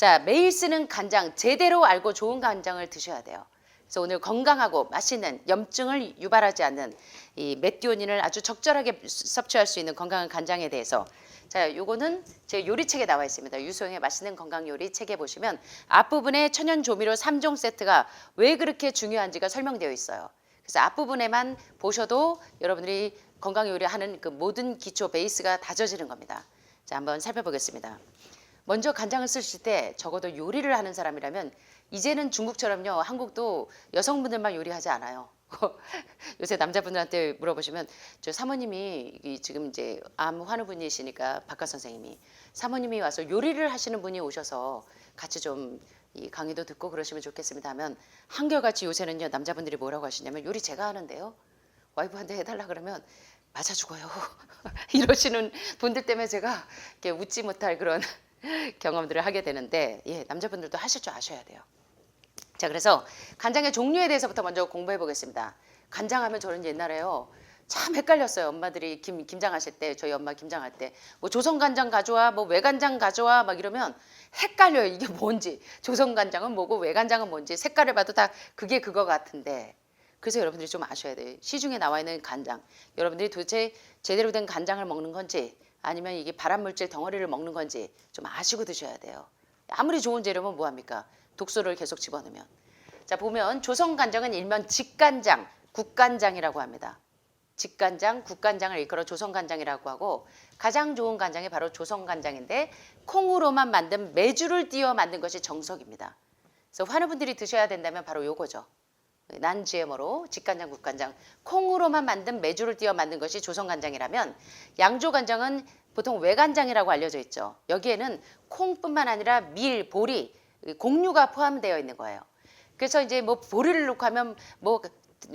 자, 매일 쓰는 간장 제대로 알고 좋은 간장을 드셔야 돼요. 그래서 오늘 건강하고 맛있는 염증을 유발하지 않는 이 메티오닌을 아주 적절하게 섭취할 수 있는 건강한 간장에 대해서 자, 요거는 제 요리책에 나와 있습니다. 유소영의 맛있는 건강 요리 책에 보시면 앞부분에 천연 조미료 3종 세트가 왜 그렇게 중요한지가 설명되어 있어요. 그래서 앞부분에만 보셔도 여러분들이 건강 요리하는 그 모든 기초 베이스가 다져지는 겁니다. 자, 한번 살펴보겠습니다. 먼저 간장을 쓰실 때 적어도 요리를 하는 사람이라면 이제는 중국처럼요 한국도 여성분들만 요리하지 않아요. 요새 남자분들한테 물어보시면 저 사모님이 이 지금 이제 암 환우분이시니까 박가 선생님이 사모님이 와서 요리를 하시는 분이 오셔서 같이 좀 이 강의도 듣고 그러시면 좋겠습니다 하면 한결같이 요새는요 남자분들이 뭐라고 하시냐면 요리 제가 하는데요 와이프한테 해달라 그러면 맞아 죽어요 이러시는 분들 때문에 제가 이렇게 웃지 못할 그런 경험들을 하게 되는데 예, 남자분들도 하실 줄 아셔야 돼요. 자, 그래서 간장의 종류에 대해서부터 먼저 공부해 보겠습니다. 간장하면 저는 옛날에요. 참 헷갈렸어요. 엄마들이 김, 김장 하실 때, 저희 엄마 김장 할 때, 뭐 조선간장 가져와, 뭐 외간장 가져와, 막 이러면 헷갈려요. 이게 뭔지. 조선간장은 뭐고, 외간장은 뭔지. 색깔을 봐도 다 그게 그거 같은데. 그래서 여러분들이 좀 아셔야 돼요. 시중에 나와 있는 간장. 여러분들이 도대체 제대로 된 간장을 먹는 건지, 아니면 이게 발암물질 덩어리를 먹는 건지 좀 아시고 드셔야 돼요. 아무리 좋은 재료면 뭐합니까? 독소를 계속 집어넣으면. 자, 보면 조선간장은 일명 직간장, 국간장이라고 합니다. 직간장, 국간장을 일컬어 조선간장이라고 하고 가장 좋은 간장이 바로 조선간장인데 콩으로만 만든 메주를 띄어 만든 것이 정석입니다. 그래서 환우분들이 드셔야 된다면 바로 요거죠. 난 GMO로 직간장, 국간장, 콩으로만 만든 메주를 띄어 만든 것이 조선간장이라면 양조간장은 보통 외간장이라고 알려져 있죠. 여기에는 콩뿐만 아니라 밀, 보리, 곡류가 포함되어 있는 거예요. 그래서 이제 뭐 보리를 넣고 하면 뭐,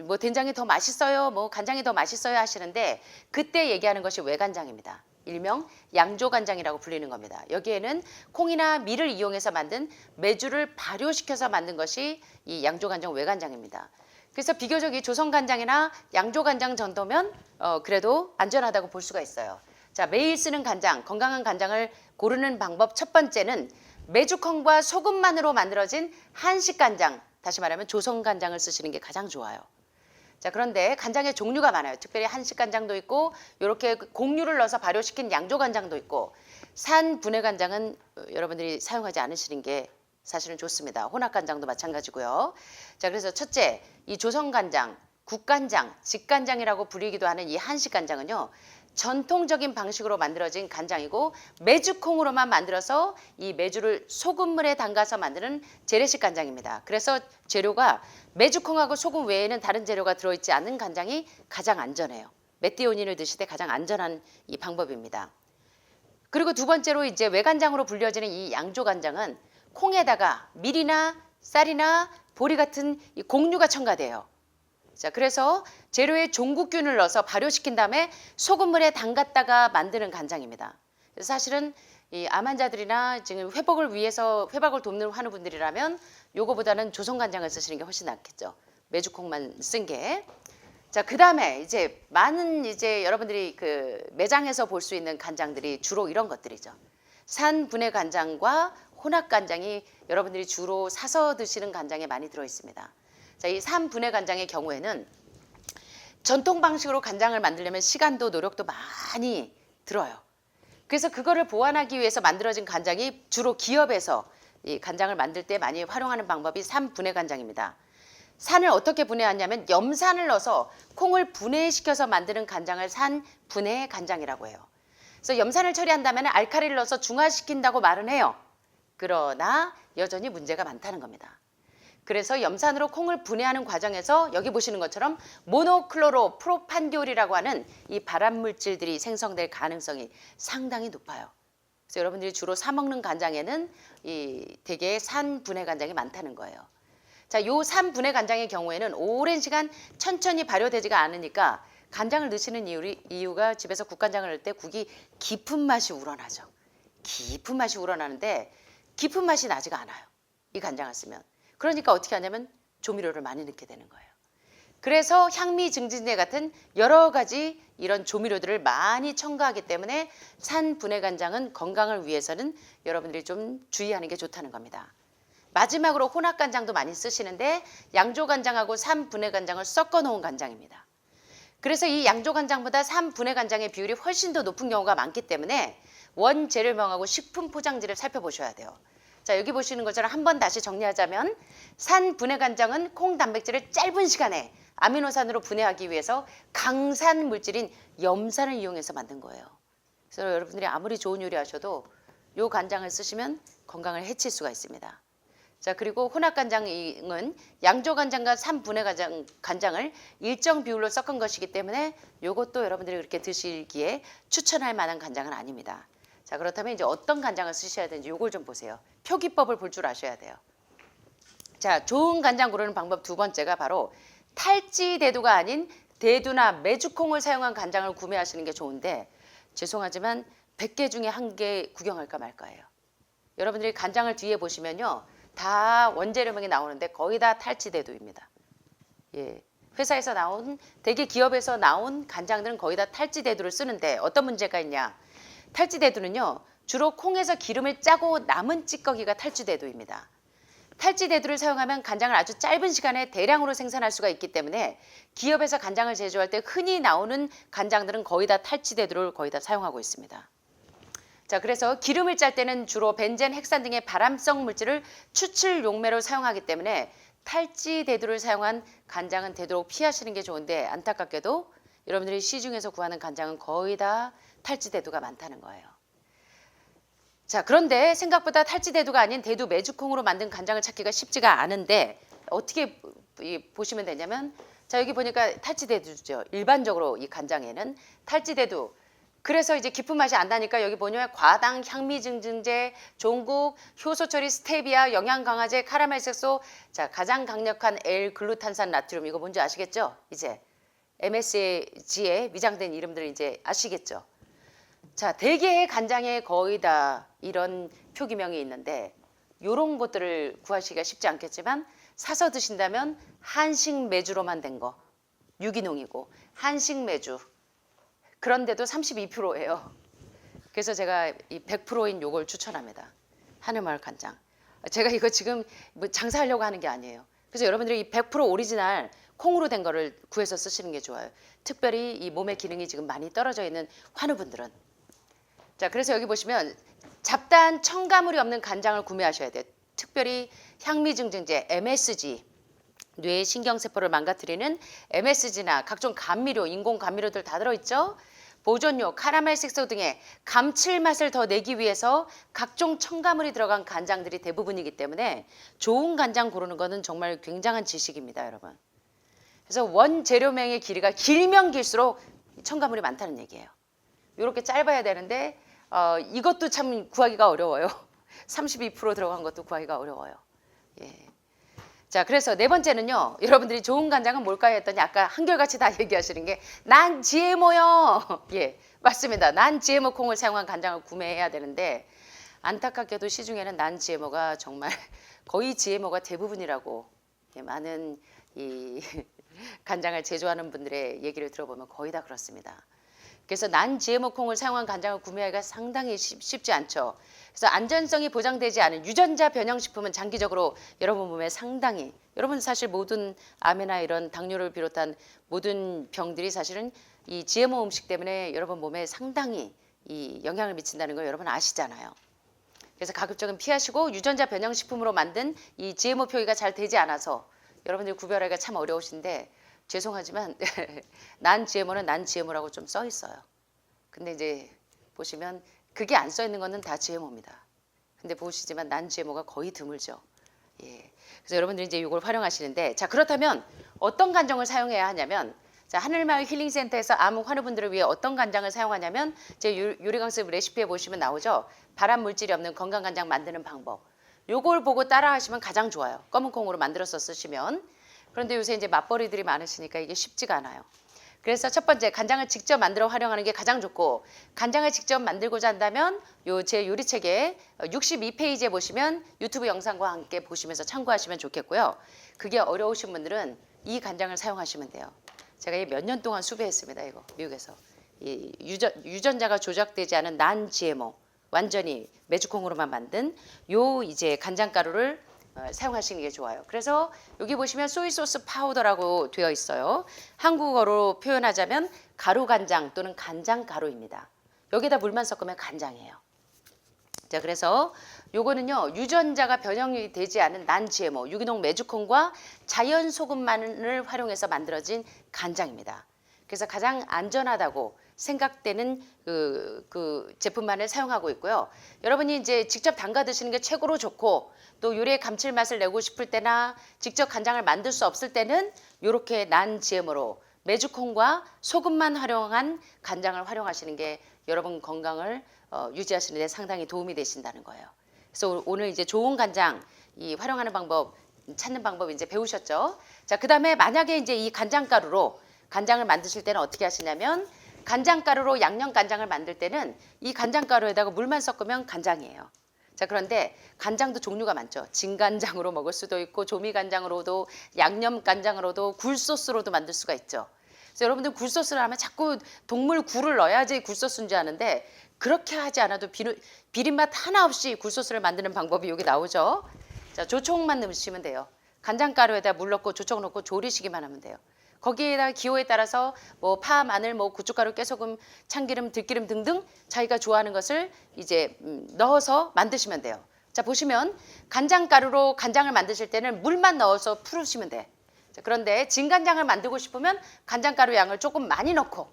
뭐 된장이 더 맛있어요, 뭐 간장이 더 맛있어요 하시는데 그때 얘기하는 것이 외간장입니다. 일명 양조간장이라고 불리는 겁니다. 여기에는 콩이나 밀을 이용해서 만든 메주를 발효시켜서 만든 것이 이 양조간장 외간장입니다. 그래서 비교적 이 조선간장이나 양조간장 정도면 어, 그래도 안전하다고 볼 수가 있어요. 자 매일 쓰는 간장, 건강한 간장을 고르는 방법 첫 번째는 메주콩과 소금만으로 만들어진 한식 간장, 다시 말하면 조선 간장을 쓰시는 게 가장 좋아요. 자 그런데 간장의 종류가 많아요. 특별히 한식 간장도 있고 이렇게 곡류를 넣어서 발효시킨 양조 간장도 있고 산 분해 간장은 어, 여러분들이 사용하지 않으시는 게 사실은 좋습니다. 혼합 간장도 마찬가지고요. 자 그래서 첫째 이 조선 간장, 국간장, 직간장이라고 불리기도 하는 이 한식 간장은요. 전통적인 방식으로 만들어진 간장이고 메주콩으로만 만들어서 이 메주를 소금물에 담가서 만드는 재래식 간장입니다. 그래서 재료가 메주콩하고 소금 외에는 다른 재료가 들어있지 않은 간장이 가장 안전해요. 메티오닌을 드실 때 가장 안전한 이 방법입니다. 그리고 두 번째로 이제 외간장으로 불려지는 이 양조 간장은 콩에다가 밀이나 쌀이나 보리 같은 이 곡류가 첨가돼요. 자, 그래서 재료에 종국균을 넣어서 발효시킨 다음에 소금물에 담갔다가 만드는 간장입니다. 그래서 사실은 이 암 환자들이나 지금 회복을 위해서 회복을 돕는 환우 분들이라면 요거보다는 조선 간장을 쓰시는 게 훨씬 낫겠죠. 메주콩만 쓴 게. 자, 그다음에 이제 많은 이제 여러분들이 그 매장에서 볼 수 있는 간장들이 주로 이런 것들이죠. 산 분해 간장과 혼합 간장이 여러분들이 주로 사서 드시는 간장에 많이 들어 있습니다. 자, 이 3분해 간장의 경우에는 전통 방식으로 간장을 만들려면 시간도 노력도 많이 들어요. 그래서 그거를 보완하기 위해서 만들어진 간장이 주로 기업에서 이 간장을 만들 때 많이 활용하는 방법이 3분해 간장입니다. 산을 어떻게 분해하냐면 염산을 넣어서 콩을 분해시켜서 만드는 간장을 산 분해 간장이라고 해요. 그래서 염산을 처리한다면 알카리를 넣어서 중화시킨다고 말은 해요. 그러나 여전히 문제가 많다는 겁니다. 그래서 염산으로 콩을 분해하는 과정에서 여기 보시는 것처럼 모노클로로 프로판디올이라고 하는 이 발암 물질들이 생성될 가능성이 상당히 높아요. 그래서 여러분들이 주로 사 먹는 간장에는 이 대개 산 분해 간장이 많다는 거예요. 자, 요 산 분해 간장의 경우에는 오랜 시간 천천히 발효되지가 않으니까 간장을 넣으시는 이유, 이유가 집에서 국간장을 넣을 때 국이 깊은 맛이 우러나죠. 깊은 맛이 우러나는데 깊은 맛이 나지가 않아요. 이 간장을 쓰면. 그러니까 어떻게 하냐면 조미료를 많이 넣게 되는 거예요. 그래서 향미 증진제 같은 여러 가지 이런 조미료들을 많이 첨가하기 때문에 산 분해 간장은 건강을 위해서는 여러분들이 좀 주의하는 게 좋다는 겁니다. 마지막으로 혼합 간장도 많이 쓰시는데 양조 간장하고 산 분해 간장을 섞어 놓은 간장입니다. 그래서 이 양조 간장보다 산 분해 간장의 비율이 훨씬 더 높은 경우가 많기 때문에 원 재료명하고 식품 포장지를 살펴보셔야 돼요. 자, 여기 보시는 것처럼 한 번 다시 정리하자면 산 분해 간장은 콩 단백질을 짧은 시간에 아미노산으로 분해하기 위해서 강산 물질인 염산을 이용해서 만든 거예요. 그래서 여러분들이 아무리 좋은 요리 하셔도 요 간장을 쓰시면 건강을 해칠 수가 있습니다. 자 그리고 혼합 간장은 양조 간장과 산분해 간장, 간장을 일정 비율로 섞은 것이기 때문에 요것도 여러분들이 그렇게 드시기에 추천할 만한 간장은 아닙니다. 자 그렇다면 이제 어떤 간장을 쓰셔야 되는지 요걸 좀 보세요. 표기법을 볼 줄 아셔야 돼요. 자 좋은 간장 고르는 방법 두 번째가 바로 탈지 대두가 아닌 대두나 메주콩을 사용한 간장을 구매하시는 게 좋은데 죄송하지만 100개 중에 한 개 구경할까 말까예요. 여러분들이 간장을 뒤에 보시면요. 다 원재료명이 나오는데 거의 다 탈지대두입니다. 예. 회사에서 나온 대기 기업에서 나온 간장들은 거의 다 탈지대두를 쓰는데 어떤 문제가 있냐? 탈지대두는요. 주로 콩에서 기름을 짜고 남은 찌꺼기가 탈지대두입니다. 탈지대두를 사용하면 간장을 아주 짧은 시간에 대량으로 생산할 수가 있기 때문에 기업에서 간장을 제조할 때 흔히 나오는 간장들은 거의 다 탈지대두를 거의 다 사용하고 있습니다. 자, 그래서 기름을 짤 때는 주로 벤젠, 헥산 등의 발암성 물질을 추출 용매로 사용하기 때문에 탈지 대두를 사용한 간장은 되도록 피하시는 게 좋은데 안타깝게도 여러분들이 시중에서 구하는 간장은 거의 다 탈지 대두가 많다는 거예요. 자, 그런데 생각보다 탈지 대두가 아닌 대두 메주콩으로 만든 간장을 찾기가 쉽지가 않은데 어떻게 이 보시면 되냐면 자, 여기 보니까 탈지 대두죠. 일반적으로 이 간장에는 탈지 대두 그래서 이제 깊은 맛이 안 나니까 여기 보면 과당, 향미 증증제, 종국, 효소 처리 스테비아, 영양 강화제, 카라멜 색소, 자 가장 강력한 L 글루탄산 나트륨 이거 뭔지 아시겠죠? 이제 MSG에 위장된 이름들 이제 아시겠죠? 자 대개의 간장에 거의 다 이런 표기명이 있는데 요런 것들을 구하시기가 쉽지 않겠지만 사서 드신다면 한식 매주로만 된 거 유기농이고 한식 매주 그런데도 32%예요. 그래서 제가 이 100%인 요걸 추천합니다. 하늘마을 간장. 제가 이거 지금 뭐 장사하려고 하는 게 아니에요. 그래서 여러분들이 이 100% 오리지널 콩으로 된 거를 구해서 쓰시는 게 좋아요. 특별히 이 몸의 기능이 지금 많이 떨어져 있는 환우분들은. 자, 그래서 여기 보시면 잡다한 첨가물이 없는 간장을 구매하셔야 돼요. 특별히 향미증증제 MSG 뇌 신경세포를 망가뜨리는 MSG나 각종 감미료, 인공 감미료들 다 들어있죠. 보존료, 카라멜 색소 등의 감칠맛을 더 내기 위해서 각종 첨가물이 들어간 간장들이 대부분이기 때문에 좋은 간장 고르는 것은 정말 굉장한 지식입니다, 여러분. 그래서 원재료명의 길이가 길면 길수록 첨가물이 많다는 얘기예요. 이렇게 짧아야 되는데 어, 이것도 참 구하기가 어려워요. 32% 들어간 것도 구하기가 어려워요. 예. 자, 그래서 네 번째는요. 여러분들이 좋은 간장은 뭘까요? 했더니 아까 한결같이 다 얘기하시는 게 난 GMO요. 예, 맞습니다. 난 GMO 콩을 사용한 간장을 구매해야 되는데 안타깝게도 시중에는 난 GMO가 정말 거의 GMO가 대부분이라고 예, 많은 이 간장을 제조하는 분들의 얘기를 들어보면 거의 다 그렇습니다. 그래서 난 GMO 콩을 사용한 간장을 구매하기가 상당히 쉽, 쉽지 않죠. 그래서 안전성이 보장되지 않은 유전자 변형 식품은 장기적으로 여러분 몸에 상당히 여러분 사실 모든 암이나 이런 당뇨를 비롯한 모든 병들이 사실은 이 GMO 음식 때문에 여러분 몸에 상당히 이 영향을 미친다는 걸 여러분 아시잖아요. 그래서 가급적은 피하시고 유전자 변형 식품으로 만든 이 GMO 표기가 잘 되지 않아서 여러분들 구별하기가 참 어려우신데 죄송하지만 난 GMO는 난 GMO라고 좀 써 있어요. 근데 이제 보시면 그게 안 써 있는 거는 다 GMO입니다. 근데 보시지만 난 GMO가 거의 드물죠. 예. 그래서 여러분들이 이제 이걸 활용하시는데 자 그렇다면 어떤 간장을 사용해야 하냐면 자 하늘마을 힐링센터에서 암 환우분들을 위해 어떤 간장을 사용하냐면 제 요- 요리 강습 레시피에 보시면 나오죠. 발암 물질이 없는 건강 간장 만드는 방법. 요걸 보고 따라 하시면 가장 좋아요. 검은 콩으로 만들어서 쓰시면. 그런데 요새 이제 맞벌이들이 많으시니까 이게 쉽지가 않아요. 그래서 첫 번째 간장을 직접 만들어 활용하는 게 가장 좋고 간장을 직접 만들고자 한다면 요 제 요리책에 62페이지에 보시면 유튜브 영상과 함께 보시면서 참고하시면 좋겠고요. 그게 어려우신 분들은 이 간장을 사용하시면 돼요. 제가 몇년 동안 수배했습니다. 이거 미국에서 이 유전, 유전자가 조작되지 않은 난 GMO 완전히 메주콩으로만 만든 요 이제 간장 가루를 어, 사용하시는 게 좋아요. 그래서 여기 보시면 소이 소스 파우더라고 되어 있어요. 한국어로 표현하자면 가루 간장 또는 간장 가루입니다. 여기다 물만 섞으면 간장이에요. 자, 그래서 요거는요 유전자가 변형이 되지 않은 난 GMO 유기농 메주콩과 자연 소금만을 활용해서 만들어진 간장입니다. 그래서 가장 안전하다고 생각되는 그, 그 제품만을 사용하고 있고요. 여러분이 이제 직접 담가 드시는 게 최고로 좋고 또 요리의 감칠맛을 내고 싶을 때나 직접 간장을 만들 수 없을 때는 이렇게 난 GM으로 메주콩과 소금만 활용한 간장을 활용하시는 게 여러분 건강을 어, 유지하시는 데 상당히 도움이 되신다는 거예요. 그래서 오늘 이제 좋은 간장 이 활용하는 방법 찾는 방법 이제 배우셨죠? 자, 그다음에 만약에 이제 이 간장 가루로 간장을 만드실 때는 어떻게 하시냐면 간장 가루로 양념 간장을 만들 때는 이 간장 가루에다가 물만 섞으면 간장이에요. 자, 그런데 간장도 종류가 많죠. 진간장으로 먹을 수도 있고 조미 간장으로도 양념 간장으로도 굴소스로도 만들 수가 있죠. 그래서 여러분들 굴소스를 하면 자꾸 동물 굴을 넣어야지 굴소스인 줄 아는데 그렇게 하지 않아도 비누, 비린맛 하나 없이 굴소스를 만드는 방법이 여기 나오죠. 자, 조청만 넣으시면 돼요. 간장가루에다 물 넣고 조청 넣고 조리시기만 하면 돼요. 거기에다가 기호에 따라서 뭐 파, 마늘, 뭐 고춧가루, 깨소금, 참기름, 들기름 등등 자기가 좋아하는 것을 이제 음, 넣어서 만드시면 돼요. 자 보시면 간장가루로 간장을 만드실 때는 물만 넣어서 풀으시면 돼. 자, 그런데 진간장을 만들고 싶으면 간장가루 양을 조금 많이 넣고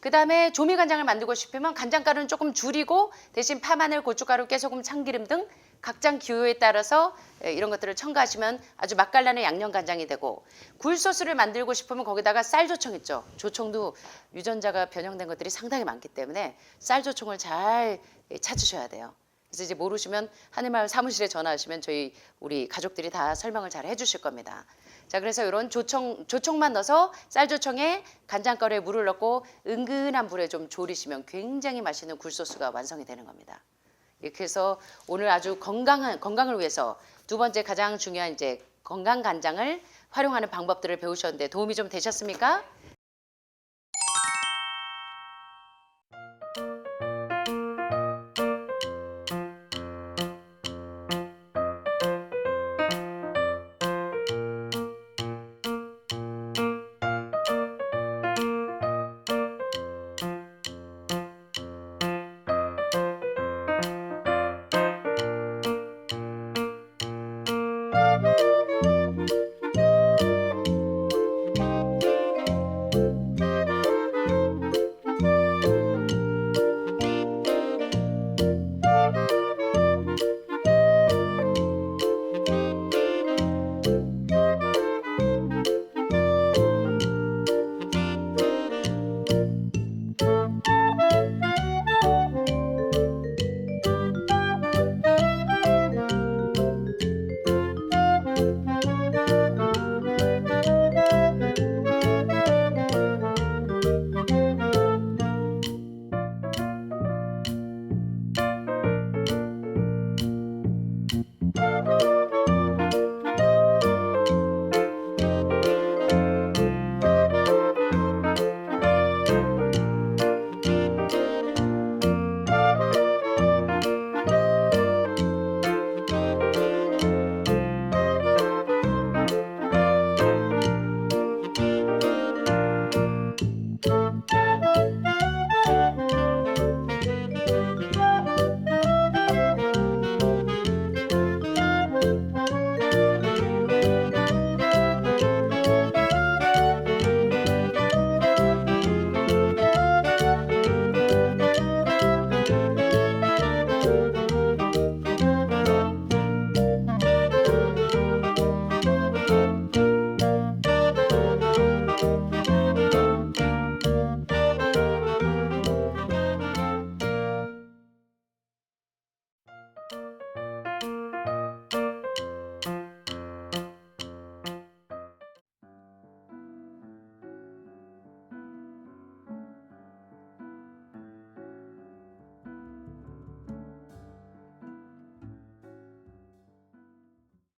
그 다음에 조미간장을 만들고 싶으면 간장가루는 조금 줄이고 대신 파 마늘, 고춧가루, 깨소금, 참기름 등 각장 기호에 따라서 예, 이런 것들을 첨가하시면 아주 맛깔나는 양념간장이 되고 굴소스를 만들고 싶으면 거기다가 쌀조청 있죠. 조청도 유전자가 변형된 것들이 상당히 많기 때문에 쌀조청을 잘 예, 찾으셔야 돼요. 그래서 이제 모르시면 하늘마을 사무실에 전화하시면 저희 우리 가족들이 다 설명을 잘 해주실 겁니다. 자, 그래서 이런 조청, 조청만 넣어서 쌀조청에 간장가루에 물을 넣고 은근한 불에 좀 졸이시면 굉장히 맛있는 굴소스가 완성이 되는 겁니다. 이렇게 해서 오늘 아주 건강한 건강을 위해서 두 번째 가장 중요한 이제 건강 간장을 활용하는 방법들을 배우셨는데 도움이 좀 되셨습니까?